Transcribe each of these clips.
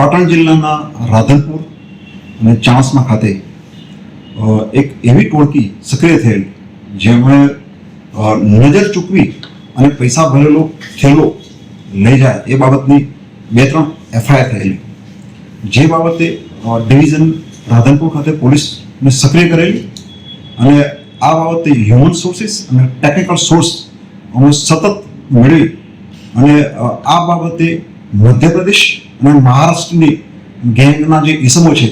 પાટણ જિલ્લાના રાધનપુર અને ચાણસમા ખાતે એક એવી ટોળકી સક્રિય થયેલ, જેમણે નજર ચૂકવી અને પૈસા ભરેલો થેલો લઈ જાય એ બાબતની બે ત્રણ એફઆઈઆર થયેલી જે બાબતે ડિવિઝન રાધનપુર ખાતે પોલીસને સક્રિય કરેલી અને આ બાબતે હ્યુમન સોર્સિસ અને ટેકનિકલ સોર્સ અમે સતત મેળવી અને આ બાબતે મધ્યપ્રદેશ અને મહારાષ્ટ્રની ગેંગના જે ઇસમો છે,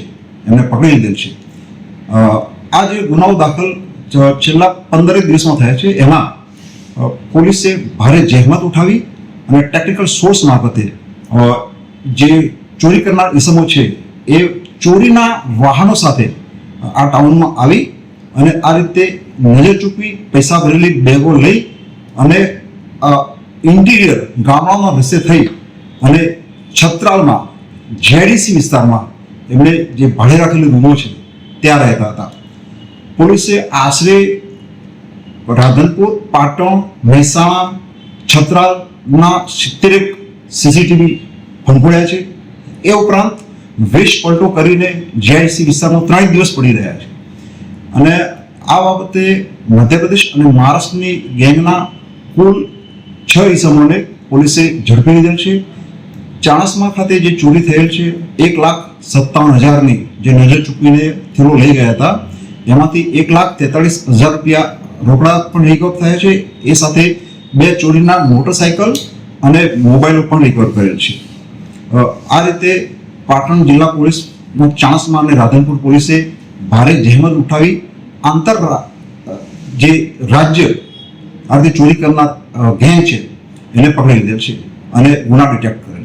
એમને પકડી લીધેલ છે. આ જે ગુનાઓ દાખલ છેલ્લા પંદરેક દિવસમાં થયા છે, એમાં પોલીસે ભારે જહેમત ઉઠાવી અને ટેકનિકલ સોર્સ મારફતે જે ચોરી કરનાર ઇસમો છે, એ ચોરીના વાહનો સાથે આ ટાઉનમાં આવી અને આ રીતે નજર ચૂકવી, પૈસા ભરેલી બેગો લઈ અને ઇન્ટિરિયર ગામડામાં રસ્તે થઈ અને છત્રાલમાં જેડીસી વિસ્તારમાં એમણે જે ભાડે રાખેલી રૂમો છે, ત્યાં રહેતા હતા. પોલીસે આશરે રાધનપુર પાટણ, મહેસાણા, છત્રાલના સિત્તેરેક સીસીટીવી ફંફોડ્યા છે. એ ઉપરાંત વેશ પલટો કરીને જીઆઈસી વિસ્તારમાં ત્રણ દિવસ પડી રહ્યા છે. અને આ બાબતે મધ્યપ્રદેશ અને મહારાષ્ટ્રની ગેંગના કુલ છ ઇસમોને પોલીસે ઝડપી લીધા છે. ચાણસ્મા ખાતે જે ચોરી થયેલ છે, એક લાખ સત્તાવન હજારની જે નજર ચૂકવીને થેલો લઈ ગયા હતા, એમાંથી એક લાખ તેતાળીસ હજાર રૂપિયા રોકડા પણ રિકવર થયા છે. એ સાથે બે ચોરીના મોટરસાયકલ અને મોબાઈલો પણ રિકવર કરેલ છે. આ રીતે પાટણ જિલ્લા પોલીસ ચાણસમા અને રાધનપુર પોલીસે ભારે જહેમત ઉઠાવી આંતર જે રાજ્ય આ રીતે ચોરી કરનાર ગેંગ છે, એને પકડી લીધેલ છે અને ગુના ડિટેક્ટ કરેલ છે.